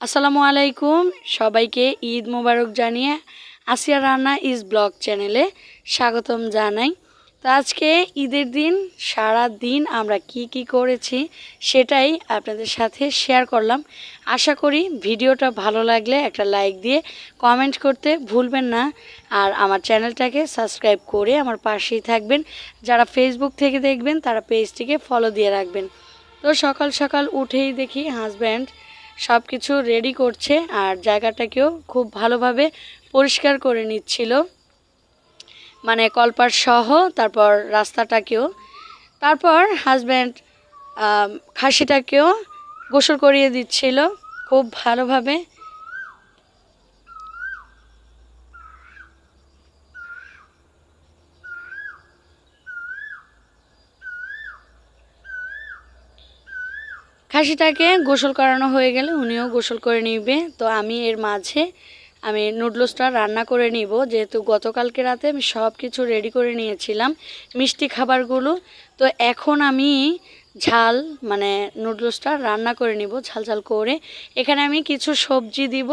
আসসালামু আলাইকুম। সবাইকে ঈদ মোবারক জানিয়ে আসিয়া রান্না ইজ ব্লগ চ্যানেলে স্বাগতম জানাই। তো আজকে ঈদের দিন, সারা দিন আমরা কি কি করেছি সেটাই আপনাদের সাথে শেয়ার করলাম। আশা করি ভিডিওটা ভালো লাগলে একটা লাইক দিয়ে কমেন্ট করতে ভুলবেন না। আর আমার চ্যানেলটাকে সাবস্ক্রাইব করে আমার পাশেই থাকবেন। যারা ফেসবুক থেকে দেখবেন, তারা পেজটিকে ফলো দিয়ে রাখবেন। তো সকাল সকাল উঠেই দেখি হাজব্যান্ড সব কিছু রেডি করছে আর জায়গাটাকেও খুব ভালোভাবে পরিষ্কার করে নিচ্ছিল। মানে কলপার সহ, তারপর রাস্তাটাকেও। তারপর হাজব্যান্ড খাসিটাকেও গোসল করিয়ে দিচ্ছিল খুব ভালোভাবে। খাসিটাকে গোসল করানো হয়ে গেলে উনিও গোসল করে নিবে। তো আমি এর মাঝে আমি নুডলসটা রান্না করে নিব। যেহেতু গতকালকে রাতে আমি সব কিছু রেডি করে নিয়েছিলাম মিষ্টি খাবারগুলো। তো এখন আমি ঝাল মানে নুডলসটা রান্না করে নিব, ঝাল ঝাল করে। এখানে আমি কিছু সবজি দিব।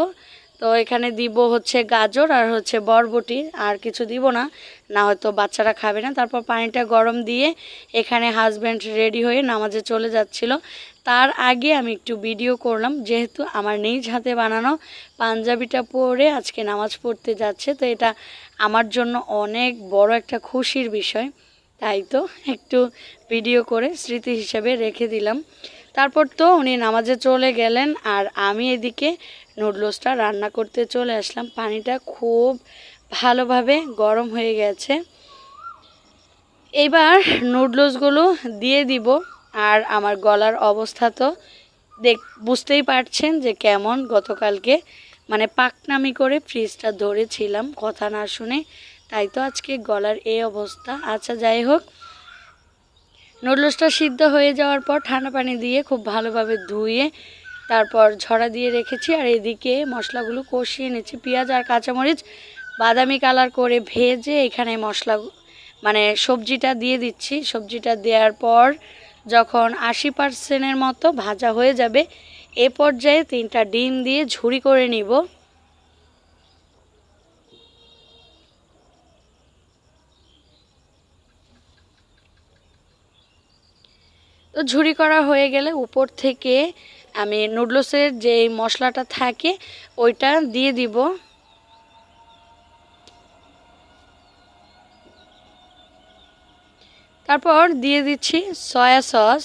তো এখানে দিব হচ্ছে গাজর আর হচ্ছে বরবটি। আর কিছু দিব না না হয়তো বাচ্চারা খাবে না। তারপর পানিটা গরম দিয়ে এখানে হাজব্যান্ড রেডি হয়ে নামাজে চলে যাচ্ছিল। তার আগে আমি একটু ভিডিও করলাম, যেহেতু আমার নিজ হাতে বানানো পাঞ্জাবিটা পরে আজকে নামাজ পড়তে যাচ্ছে, তো এটা আমার জন্য অনেক বড় একটা খুশির বিষয়। তাই তো একটু ভিডিও করে স্মৃতি হিসেবে রেখে দিলাম। তারপর তো উনি নামাজে চলে গেলেন, আর আমি এদিকে নুডলসটা রান্না করতে চলে আসলাম। পানিটা খুব ভালোভাবে গরম হয়ে গেছে। এবার নুডলসগুলো দিয়ে দিব। আর আমার গলার অবস্থা তো দেখ, বুঝতেই পারছেন যে কেমন গতকালকে মানে পাকনামি করে ফ্রিজটা ধরেছিলাম, কথা না শুনে। তাই তো আজকে গলার এই অবস্থা। আচ্ছা যাই হোক, নুডলসটা সিদ্ধ হয়ে যাওয়ার পর ঠান্ডা পানি দিয়ে খুব ভালোভাবে ধুয়ে তারপর ঝরা দিয়ে রেখেছি। আর এদিকে মশলাগুলো কষিয়ে নিচ্ছি পেঁয়াজ আর কাঁচামরিচ। বাদামি কালার করে ভেজে এখানে মশলা মানে সবজিটা দিয়ে দিচ্ছি। সবজিটা দেওয়ার পর যখন আশি পার্সেন্টের মতো ভাজা হয়ে যাবে, এ পর্যায়ে তিনটা ডিম দিয়ে ঝুরি করে নিব। তো ঝুরি করা হয়ে গেলে উপর থেকে আমি নুডলসের যে মশলাটা থাকে, ওইটা দিয়ে দিব। তারপর দিয়ে দিচ্ছি সয়া সস,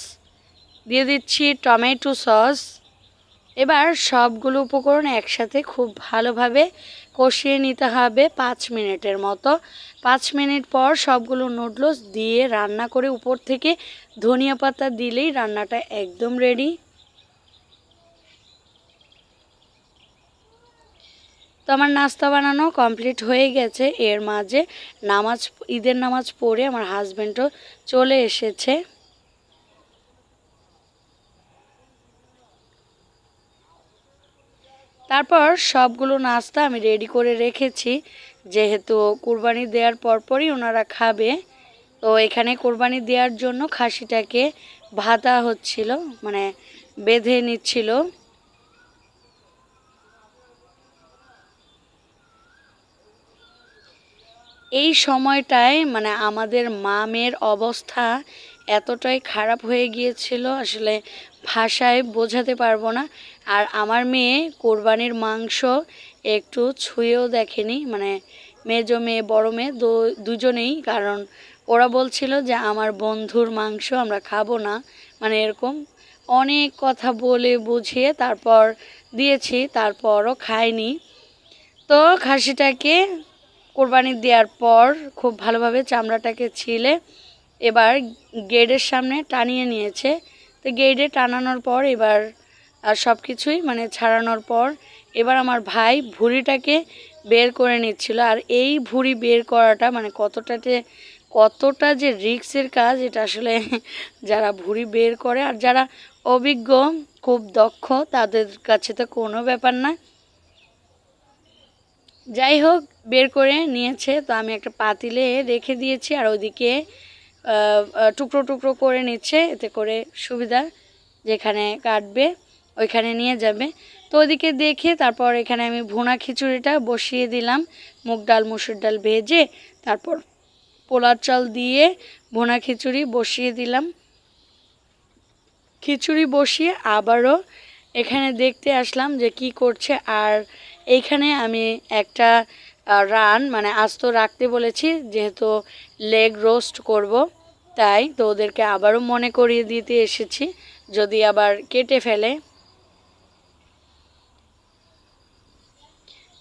দিয়ে দিচ্ছি টমেটো সস। এবার সবগুলো উপকরণ একসাথে খুব ভালোভাবে কষিয়ে নিতে হবে পাঁচ মিনিটের মতো। পাঁচ মিনিট পর সবগুলো নুডলস দিয়ে রান্না করে উপর থেকে ধনিয়া পাতা দিলেই রান্নাটা একদম রেডি তো আমার নাস্তা বানানো কমপ্লিট হয়ে গেছে। এর মাঝে নামাজ, ঈদের নামাজ পড়ে আমার হাজব্যান্ডও চলে এসেছে। তারপর সবগুলো নাস্তা আমি রেডি করে রেখেছি। যেহেতু কুরবানি দেওয়ার পরপরই ওনারা খাবে, তো এখানে কোরবানি দেওয়ার জন্য খাসিটাকে ভাতা হচ্ছিল মানে বেঁধে নিচ্ছিল। এই সময়টায় মানে আমাদের মামের অবস্থা এতটাই খারাপ হয়ে গিয়েছিল, আসলে ভাষায় বোঝাতে পারব না। আর আমার মেয়ে কোরবানির মাংস একটু ছুঁয়েও দেখেনি মানে মেজো মেয়ে, বড় মেয়ে দুজনেই। কারণ ওরা বলছিল যে, আমার বন্ধুর মাংস আমরা খাব না। মানে এরকম অনেক কথা বলে বুঝিয়ে তারপর দিয়েছি, তারপরও খায়নি তো খাসিটাকে কোরবানি দেওয়ার পর খুব ভালোভাবে চামড়াটাকে ছিলে, এবার গেটের সামনে টানিয়ে নিয়েছে। তো গেটে টানানোর পর এবার, আর সব কিছুই মানে ছাড়ানোর পর এবার আমার ভাই ভুড়িটাকে বের করে নিচ্ছিল। আর এই ভুড়ি বের করাটা মানে কতটা যে কতটা যে রিক্সের কাজ, এটা আসলে যারা ভুড়ি বের করে, আর যারা অভিজ্ঞ, খুব দক্ষ, তাদের কাছে তো কোনো ব্যাপার না। যাই হোক, বের করে নিয়েছে। তো আমি একটা পাতিলে রেখে দিয়েছি আর ওদিকে টুকরো টুকরো করে নিচ্ছে। এতে করে সুবিধা যেখানে কাটবে, ওইখানে নিয়ে যাবে। তো ওইদিকে দেখে তারপর এখানে আমি ভুনা খিচুড়িটা বসিয়ে দিলাম। মুগ ডাল, মুসুর ডাল ভেজে তারপর পোলার চাল দিয়ে ভুনা খিচুড়ি বসিয়ে দিলাম। খিচুড়ি বসিয়ে আবারও এখানে দেখতে আসলাম যে কি করছে আর এইখানে আমি একটা রান মানে আস্ত রাখতে বলেছি, যেহেতু লেগ রোস্ট করব, তাই তো ওদেরকে আবারও মনে করিয়ে দিতে এসেছি, যদি আবার কেটে ফেলে।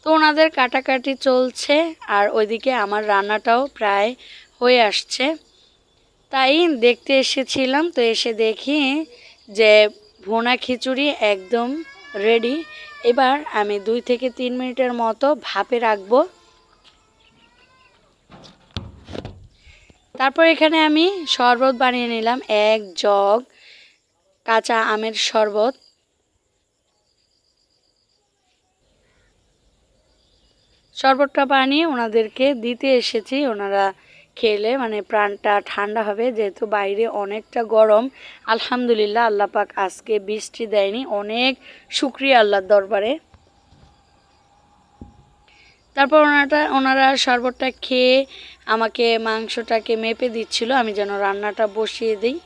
তো ওনাদের কাটাকাটি চলছে, আর ওইদিকে আমার রান্নাটাও প্রায় হয়ে আসছে। তাই দেখতে এসেছিলাম, তো এসে দেখি যে ভোনা খিচুড়ি একদম রেডি এবার আমি দুই থেকে তিন মিনিটের মতো ভাপে রাখব। তারপর এখানে আমি শরবত বানিয়ে নিলাম, এক জগ কাঁচা আমের শরবত। শরবতটা বানিয়ে ওনাদেরকে দিতে এসেছি, ওনারা খেলে মানে প্রাণটা ঠান্ডা হবে, যেহেতু বাইরে অনেকটা গরম। আলহামদুলিল্লাহ, আল্লাহ পাক আজকে বৃষ্টি দেয়নি। অনেক শুক্রিয়া আল্লাহর দরবারে। তারপর ওনাটা, ওনারা শরবতটা খেয়ে আমাকে মাংসটাকে মেপে দিচ্ছিল, আমি যেন রান্নাটা বসিয়ে দিই।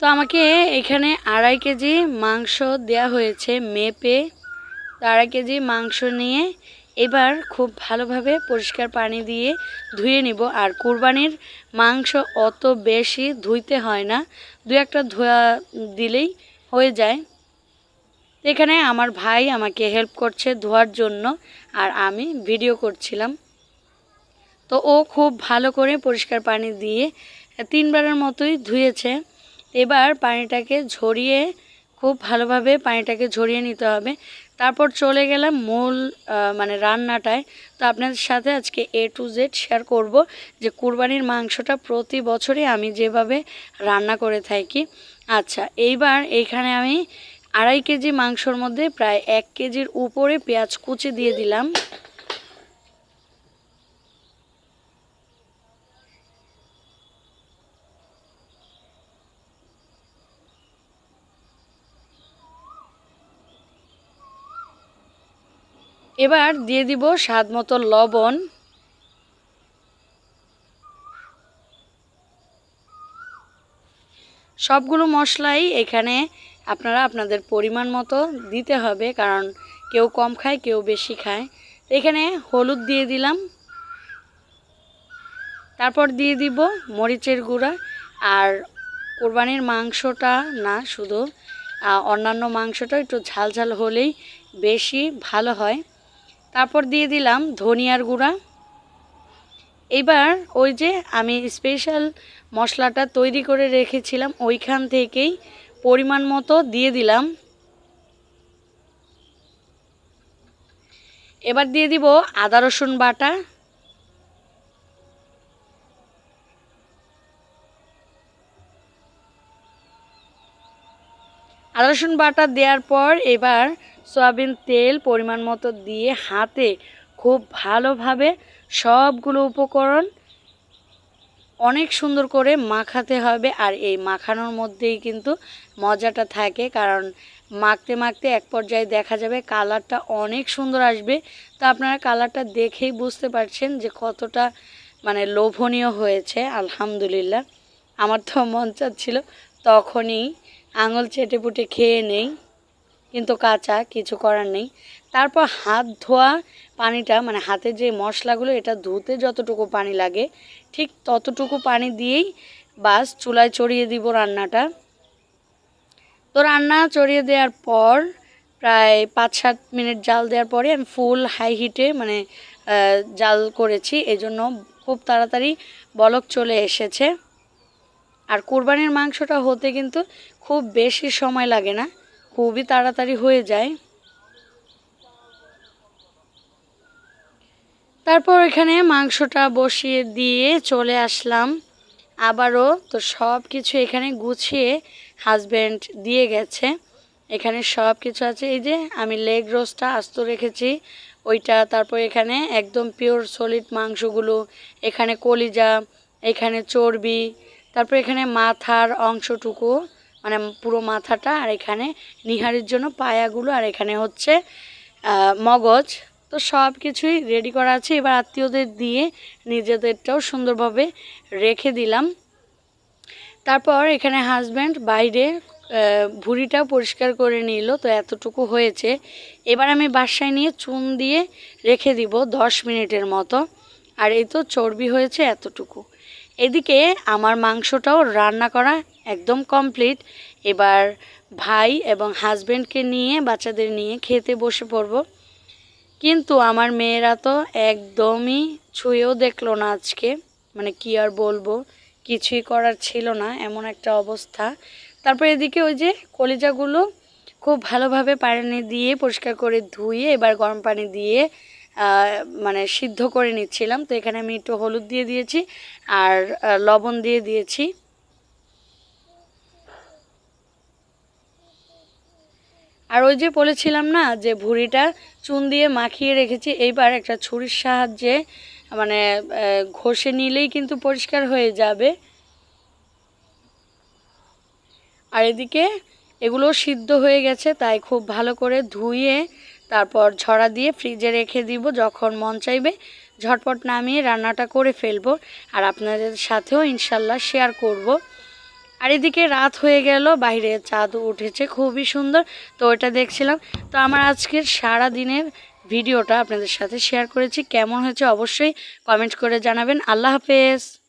তো আমাকে এখানে আড়াই কেজি মাংস দেয়া হয়েছে মেপে। তো আড়াই কেজি মাংস নিয়ে এবার খুব ভালোভাবে পরিষ্কার পানি দিয়ে ধুয়ে নিব। আর কুরবানির মাংস অত বেশি ধুইতে হয় না, দু একটা ধোয়া দিলেই হয়ে যায়। এখানে আমার ভাই আমাকে হেল্প করছে ধোয়ার জন্য, আর আমি ভিডিও করছিলাম। তো ও খুব ভালো করে পরিষ্কার পানি দিয়ে তিনবারের মতোই ধুয়েছে। এবার পানিটাকে ঝরিয়ে, খুব ভালোভাবে পানিটাকে ঝরিয়ে নিতে হবে। তারপর চলে গেলাম মূল মানে রান্নাটায়। তো আপনাদের সাথে আজকে এ টু জেড শেয়ার করব যে কুরবানির মাংসটা প্রতি বছরই আমি যেভাবে রান্না করে থাকি। আচ্ছা এইবার এইখানে আমি আড়াই কেজি মাংসর মধ্যে প্রায় এক কেজির উপরে পেঁয়াজ কুচি দিয়ে দিলাম। এবার দিয়ে দিব স্বাদ মতো লবণ। সবগুলো মশলাই এখানে আপনারা আপনাদের পরিমাণ মতো দিতে হবে, কারণ কেউ কম খায়, কেউ বেশি খায়। এখানে হলুদ দিয়ে দিলাম। তারপর দিয়ে দিব মরিচের গুঁড়া। আর কোরবানির মাংসটা না, শুধু অন্যান্য মাংসটা একটু ঝাল ঝাল হলেই বেশি ভালো হয়। তারপর দিয়ে দিলাম ধনিয়ার গুঁড়া। এবার ওই যে আমি স্পেশাল মশলাটা তৈরি করে রেখেছিলাম, ওইখান থেকেই পরিমাণ মতো দিয়ে দিলাম। এবার দিয়ে দিব আদা রসুন বাটা। আদা রসুন বাটা দেওয়ার পর এবার সয়াবিন তেল পরিমাণ মতো দিয়ে হাতে খুব ভালোভাবে সবগুলো উপকরণ অনেক সুন্দর করে মাখাতে হবে। আর এই মাখানোর মধ্যেই কিন্তু মজাটা থাকে, কারণ মাখতে মাখতে এক পর্যায়ে দেখা যাবে কালারটা অনেক সুন্দর আসবে। তা আপনারা কালারটা দেখেই বুঝতে পারছেন যে কতটা মানে লোভনীয় হয়েছে, আলহামদুলিল্লাহ। আমার তো মন চাচ্ছিল তখনই আঙুল চেটে পুটে খেয়ে নেই। কিন্তু কাঁচা, কিছু করার নেই। তারপর হাত ধোয়া পানিটা মানে হাতে যে মশলাগুলো, এটা ধুতে যতটুকু পানি লাগে, ঠিক ততটুকু পানি দিয়েই বাস চুলায় চড়িয়ে দিব রান্নাটা। তো রান্না চড়িয়ে দেওয়ার পর, প্রায় পাঁচ সাত মিনিট জাল দেওয়ার পরে আমি ফুল হাই হিটে মানে জাল করেছি। এজন্য খুব তাড়াতাড়ি বলক চলে এসেছে। আর কোরবানির মাংসটা হতে কিন্তু খুব বেশি সময় লাগে না। খুবই তাড়াতাড়ি হয়ে যায়। তারপর এখানে মাংসটা বসিয়ে দিয়ে চলে আসলাম। আবারও তো সব কিছু এখানে গুছিয়ে হাজব্যান্ড দিয়ে গেছে। এখানে সব কিছু আছে। এই যে আমি লেগ রোস্টটা আস্ত রেখেছি। ওইটা, তারপর এখানে একদম পিওর সলিড মাংসগুলো, এখানে কলিজা, এখানে চর্বি, তারপর এখানে মাথার অংশটুকু। মানে পুরো মাথাটা আর এখানে নিহারির জন্য পায়াগুলো আর এখানে হচ্ছে মগজ। তো সব কিছুই রেডি করা আছে। এবার আত্মীয়দের দিয়ে নিজেদেরটাও সুন্দরভাবে রেখে দিলাম। তারপর এখানে হাজব্যান্ড বাইরে আহ, ভুঁড়িটা পরিষ্কার করে নিল। তো এতটুকু হয়েছে। এবার আমি বাসায় নিয়ে চুন দিয়ে রেখে দিব দশ মিনিটের মতো। আর এই তো চর্বি হয়েছে এতটুকু। এদিকে আমার মাংসটাও রান্না করা একদম কমপ্লিট এবার ভাই এবং হাজব্যান্ডকে নিয়ে, বাচ্চাদের নিয়ে খেতে বসে পড়ব। কিন্তু আমার মেয়েরা তো একদমই ছুঁয়েও দেখল না আজকে। মানে কি আর বলব, কিছুই করার ছিল না, এমন একটা অবস্থা। তারপর এদিকে ওই যে কলিজাগুলো খুব ভালোভাবে পানি দিয়ে পরিষ্কার করে ধুয়ে, এবার গরম পানি দিয়ে মানে সিদ্ধ করে নিচ্ছিলাম। তো এখানে আমি একটু হলুদ দিয়ে দিয়েছি আর লবণ দিয়ে দিয়েছি। আর ওই যে বলেছিলাম না যে ভুঁড়িটা চুন দিয়ে মাখিয়ে রেখেছি, এইবার একটা ছুরির সাহায্যে মানে ঘষে নিলেই কিন্তু পরিষ্কার হয়ে যাবে আর এদিকে এগুলো সিদ্ধ হয়ে গেছে, তাই খুব ভালো করে ধুয়ে তারপর ঝরা দিয়ে ফ্রিজে রেখে দিব, যখন মন চাইবে ঝটপট নামিয়ে রান্নাটা করে ফেলব, আর আপনাদের সাথেও ইনশাল্লাহ শেয়ার করব। আর এদিকে রাত হয়ে গেল, বাইরে চাঁদ উঠেছে, খুবই সুন্দর। তো ওটা দেখছিলাম। তো আমার আজকের সারা দিনের ভিডিওটা আপনাদের সাথে শেয়ার করেছি। কেমন হয়েছে অবশ্যই কমেন্ট করে জানাবেন। আল্লাহ হাফেজ।